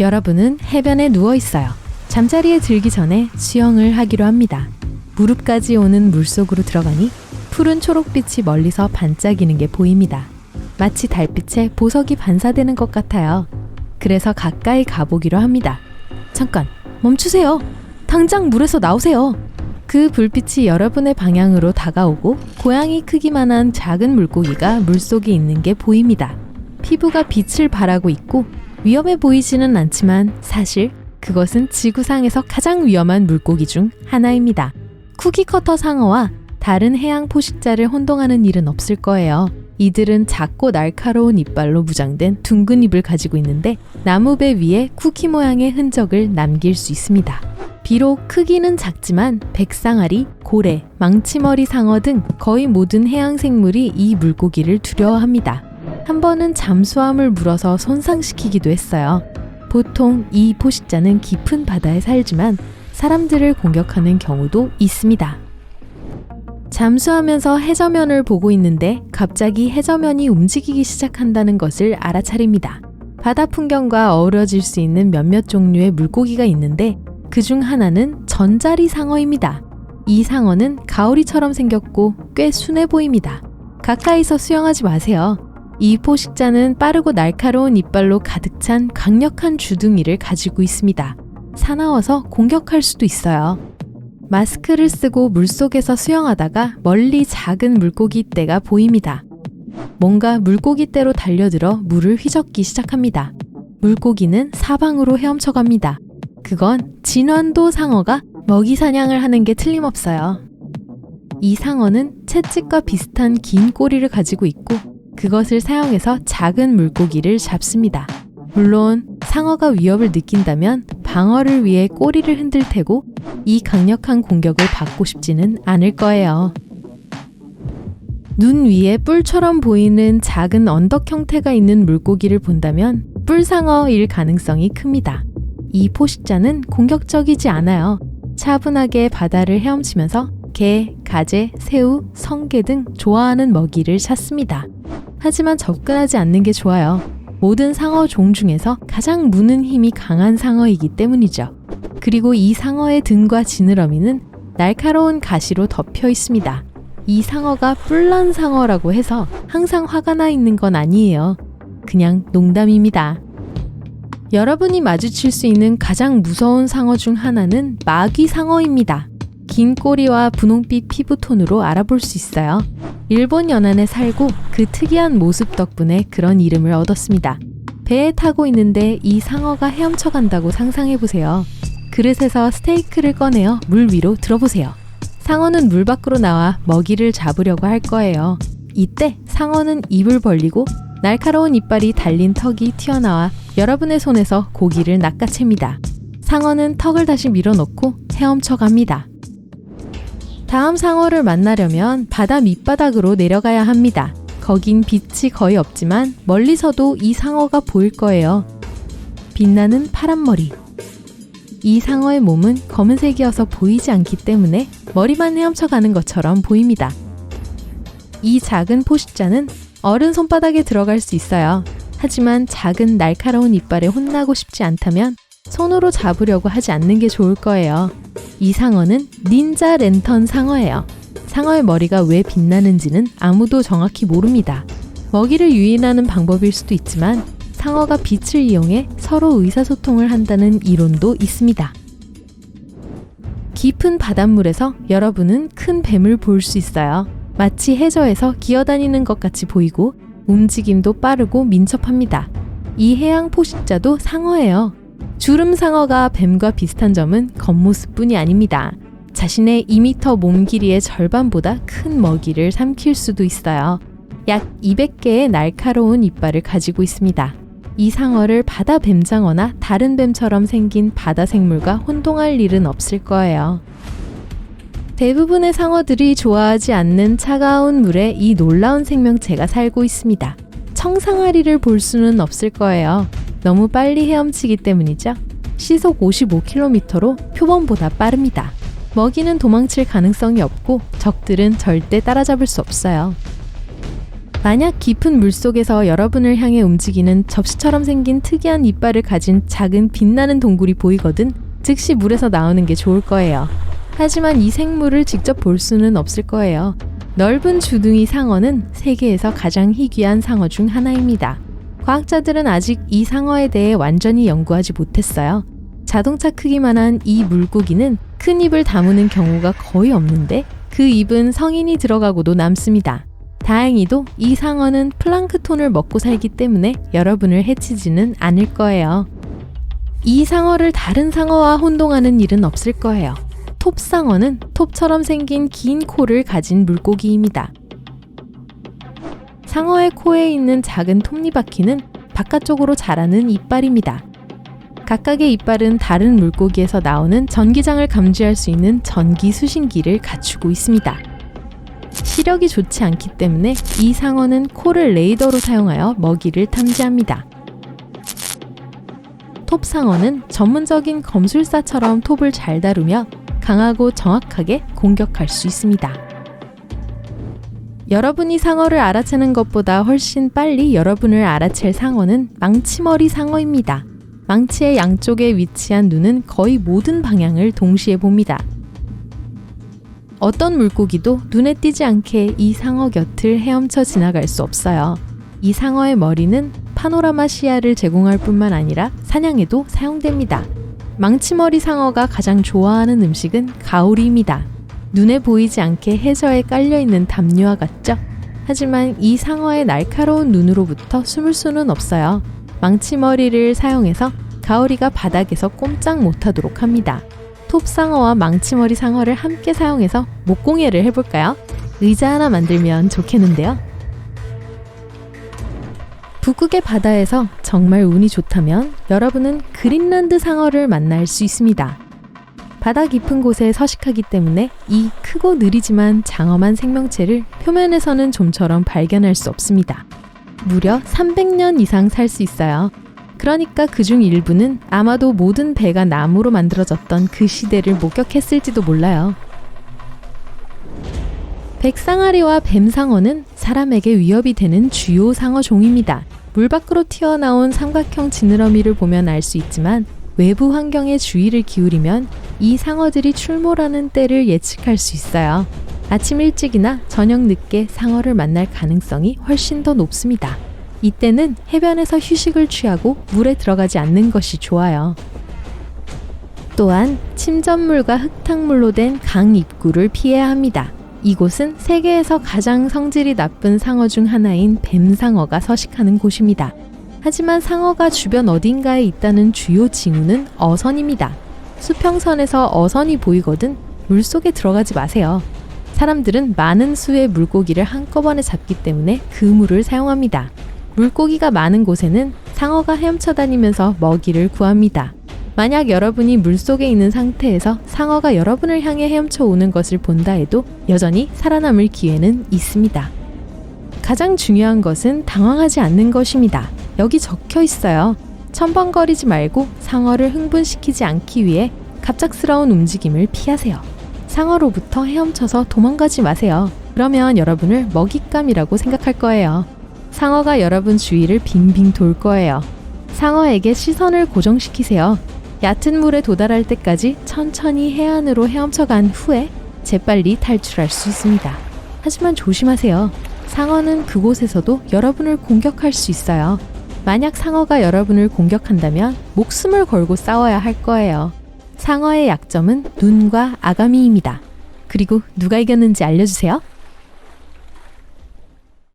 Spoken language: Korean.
여러분은 해변에 누워 있어요. 잠자리에 들기 전에 수영을 하기로 합니다. 무릎까지 오는 물속으로 들어가니 푸른 초록빛이 멀리서 반짝이는 게 보입니다. 마치 달빛에 보석이 반사되는 것 같아요. 그래서 가까이 가보기로 합니다. 잠깐, 멈추세요. 당장 물에서 나오세요. 그 불빛이 여러분의 방향으로 다가오고 고양이 크기만한 작은 물고기가 물속에 있는 게 보입니다. 피부가 빛을 발하고 있고 위험해 보이지는 않지만 사실 그것은 지구상에서 가장 위험한 물고기 중 하나입니다. 쿠키커터 상어와 다른 해양 포식자를 혼동하는 일은 없을 거예요. 이들은 작고 날카로운 이빨로 무장된 둥근 입을 가지고 있는데 나무배 위에 쿠키 모양의 흔적을 남길 수 있습니다. 비록 크기는 작지만 백상아리, 고래, 망치머리 상어 등 거의 모든 해양 생물이 이 물고기를 두려워합니다. 한 번은 잠수함을 물어서 손상시키기도 했어요. 보통 이 포식자는 깊은 바다에 살지만 사람들을 공격하는 경우도 있습니다. 잠수하면서 해저면을 보고 있는데 갑자기 해저면이 움직이기 시작한다는 것을 알아차립니다. 바다 풍경과 어우러질 수 있는 몇몇 종류의 물고기가 있는데 그 중 하나는 전자리 상어입니다. 이 상어는 가오리처럼 생겼고 꽤 순해 보입니다. 가까이서 수영하지 마세요. 이 포식자는 빠르고 날카로운 이빨로 가득 찬 강력한 주둥이를 가지고 있습니다. 사나워서 공격할 수도 있어요. 마스크를 쓰고 물속에서 수영하다가 멀리 작은 물고기 떼가 보입니다. 뭔가 물고기 떼로 달려들어 물을 휘젓기 시작합니다. 물고기는 사방으로 헤엄쳐 갑니다. 그건 진완도 상어가 먹이 사냥을 하는 게 틀림없어요. 이 상어는 채찍과 비슷한 긴 꼬리를 가지고 있고 그것을 사용해서 작은 물고기를 잡습니다. 물론 상어가 위협을 느낀다면 방어를 위해 꼬리를 흔들 테고 이 강력한 공격을 받고 싶지는 않을 거예요. 눈 위에 뿔처럼 보이는 작은 언덕 형태가 있는 물고기를 본다면 뿔상어일 가능성이 큽니다. 이 포식자는 공격적이지 않아요. 차분하게 바다를 헤엄치면서 개, 가재, 새우, 성게 등 좋아하는 먹이를 찾습니다. 하지만 접근하지 않는 게 좋아요. 모든 상어 종 중에서 가장 무는 힘이 강한 상어이기 때문이죠. 그리고 이 상어의 등과 지느러미는 날카로운 가시로 덮여 있습니다. 이 상어가 뿔난 상어라고 해서 항상 화가 나 있는 건 아니에요. 그냥 농담입니다. 여러분이 마주칠 수 있는 가장 무서운 상어 중 하나는 마귀 상어입니다. 긴 꼬리와 분홍빛 피부톤으로 알아볼 수 있어요. 일본 연안에 살고 그 특이한 모습 덕분에 그런 이름을 얻었습니다. 배에 타고 있는데 이 상어가 헤엄쳐 간다고 상상해 보세요. 그릇에서 스테이크를 꺼내어 물 위로 들어보세요. 상어는 물 밖으로 나와 먹이를 잡으려고 할 거예요. 이때 상어는 입을 벌리고 날카로운 이빨이 달린 턱이 튀어나와 여러분의 손에서 고기를 낚아챕니다. 상어는 턱을 다시 밀어넣고 헤엄쳐 갑니다. 다음 상어를 만나려면 바다 밑바닥으로 내려가야 합니다. 거긴 빛이 거의 없지만 멀리서도 이 상어가 보일 거예요. 빛나는 파란 머리. 이 상어의 몸은 검은색이어서 보이지 않기 때문에 머리만 헤엄쳐 가는 것처럼 보입니다. 이 작은 포식자는 어른 손바닥에 들어갈 수 있어요. 하지만 작은 날카로운 이빨에 혼나고 싶지 않다면 손으로 잡으려고 하지 않는 게 좋을 거예요. 이 상어는 닌자 랜턴 상어예요. 상어의 머리가 왜 빛나는지는 아무도 정확히 모릅니다. 먹이를 유인하는 방법일 수도 있지만 상어가 빛을 이용해 서로 의사소통을 한다는 이론도 있습니다. 깊은 바닷물에서 여러분은 큰 뱀을 볼 수 있어요. 마치 해저에서 기어다니는 것 같이 보이고 움직임도 빠르고 민첩합니다. 이 해양 포식자도 상어예요. 주름 상어가 뱀과 비슷한 점은 겉모습뿐이 아닙니다. 자신의 2m 몸 길이의 절반보다 큰 먹이를 삼킬 수도 있어요. 약 200개의 날카로운 이빨을 가지고 있습니다. 이 상어를 바다 뱀장어나 다른 뱀처럼 생긴 바다 생물과 혼동할 일은 없을 거예요. 대부분의 상어들이 좋아하지 않는 차가운 물에 이 놀라운 생명체가 살고 있습니다. 청상아리를 볼 수는 없을 거예요. 너무 빨리 헤엄치기 때문이죠. 시속 55km로 표범보다 빠릅니다. 먹이는 도망칠 가능성이 없고 적들은 절대 따라잡을 수 없어요. 만약 깊은 물 속에서 여러분을 향해 움직이는 접시처럼 생긴 특이한 이빨을 가진 작은 빛나는 동굴이 보이거든 즉시 물에서 나오는 게 좋을 거예요. 하지만 이 생물을 직접 볼 수는 없을 거예요. 넓은 주둥이 상어는 세계에서 가장 희귀한 상어 중 하나입니다. 과학자들은 아직 이 상어에 대해 완전히 연구하지 못했어요. 자동차 크기만한 이 물고기는 큰 입을 다무는 경우가 거의 없는데 그 입은 성인이 들어가고도 남습니다. 다행히도 이 상어는 플랑크톤을 먹고 살기 때문에 여러분을 해치지는 않을 거예요. 이 상어를 다른 상어와 혼동하는 일은 없을 거예요. 톱상어는 톱처럼 생긴 긴 코를 가진 물고기입니다. 상어의 코에 있는 작은 톱니바퀴는 바깥쪽으로 자라는 이빨입니다. 각각의 이빨은 다른 물고기에서 나오는 전기장을 감지할 수 있는 전기 수신기를 갖추고 있습니다. 시력이 좋지 않기 때문에 이 상어는 코를 레이더로 사용하여 먹이를 탐지합니다. 톱상어는 전문적인 검술사처럼 톱을 잘 다루며 강하고 정확하게 공격할 수 있습니다. 여러분이 상어를 알아채는 것보다 훨씬 빨리 여러분을 알아챌 상어는 망치머리 상어입니다. 망치의 양쪽에 위치한 눈은 거의 모든 방향을 동시에 봅니다. 어떤 물고기도 눈에 띄지 않게 이 상어 곁을 헤엄쳐 지나갈 수 없어요. 이 상어의 머리는 파노라마 시야를 제공할 뿐만 아니라 사냥에도 사용됩니다. 망치머리 상어가 가장 좋아하는 음식은 가오리입니다. 눈에 보이지 않게 해저에 깔려있는 담요와 같죠? 하지만 이 상어의 날카로운 눈으로부터 숨을 수는 없어요. 망치머리를 사용해서 가오리가 바닥에서 꼼짝 못하도록 합니다. 톱상어와 망치머리 상어를 함께 사용해서 목공예를 해볼까요? 의자 하나 만들면 좋겠는데요. 북극의 바다에서 정말 운이 좋다면 여러분은 그린란드 상어를 만날 수 있습니다. 바다 깊은 곳에 서식하기 때문에 이 크고 느리지만 장엄한 생명체를 표면에서는 좀처럼 발견할 수 없습니다. 무려 300년 이상 살 수 있어요. 그러니까 그 중 일부는 아마도 모든 배가 나무로 만들어졌던 그 시대를 목격했을지도 몰라요. 백상아리와 뱀상어는 사람에게 위협이 되는 주요 상어 종입니다. 물 밖으로 튀어나온 삼각형 지느러미를 보면 알 수 있지만 외부 환경에 주의를 기울이면 이 상어들이 출몰하는 때를 예측할 수 있어요. 아침 일찍이나 저녁 늦게 상어를 만날 가능성이 훨씬 더 높습니다. 이때는 해변에서 휴식을 취하고 물에 들어가지 않는 것이 좋아요. 또한 침전물과 흙탕물로 된 강 입구를 피해야 합니다. 이곳은 세계에서 가장 성질이 나쁜 상어 중 하나인 뱀상어가 서식하는 곳입니다. 하지만 상어가 주변 어딘가에 있다는 주요 징후는 어선입니다. 수평선에서 어선이 보이거든 물속에 들어가지 마세요. 사람들은 많은 수의 물고기를 한꺼번에 잡기 때문에 그물을 사용합니다. 물고기가 많은 곳에는 상어가 헤엄쳐 다니면서 먹이를 구합니다. 만약 여러분이 물속에 있는 상태에서 상어가 여러분을 향해 헤엄쳐 오는 것을 본다 해도 여전히 살아남을 기회는 있습니다. 가장 중요한 것은 당황하지 않는 것입니다. 여기 적혀 있어요. 첨벙거리지 말고 상어를 흥분시키지 않기 위해 갑작스러운 움직임을 피하세요. 상어로부터 헤엄쳐서 도망가지 마세요. 그러면 여러분을 먹잇감이라고 생각할 거예요. 상어가 여러분 주위를 빙빙 돌 거예요. 상어에게 시선을 고정시키세요. 얕은 물에 도달할 때까지 천천히 해안으로 헤엄쳐 간 후에 재빨리 탈출할 수 있습니다. 하지만 조심하세요. 상어는 그곳에서도 여러분을 공격할 수 있어요. 만약 상어가 여러분을 공격한다면 목숨을 걸고 싸워야 할 거예요. 상어의 약점은 눈과 아가미입니다. 그리고 누가 이겼는지 알려주세요.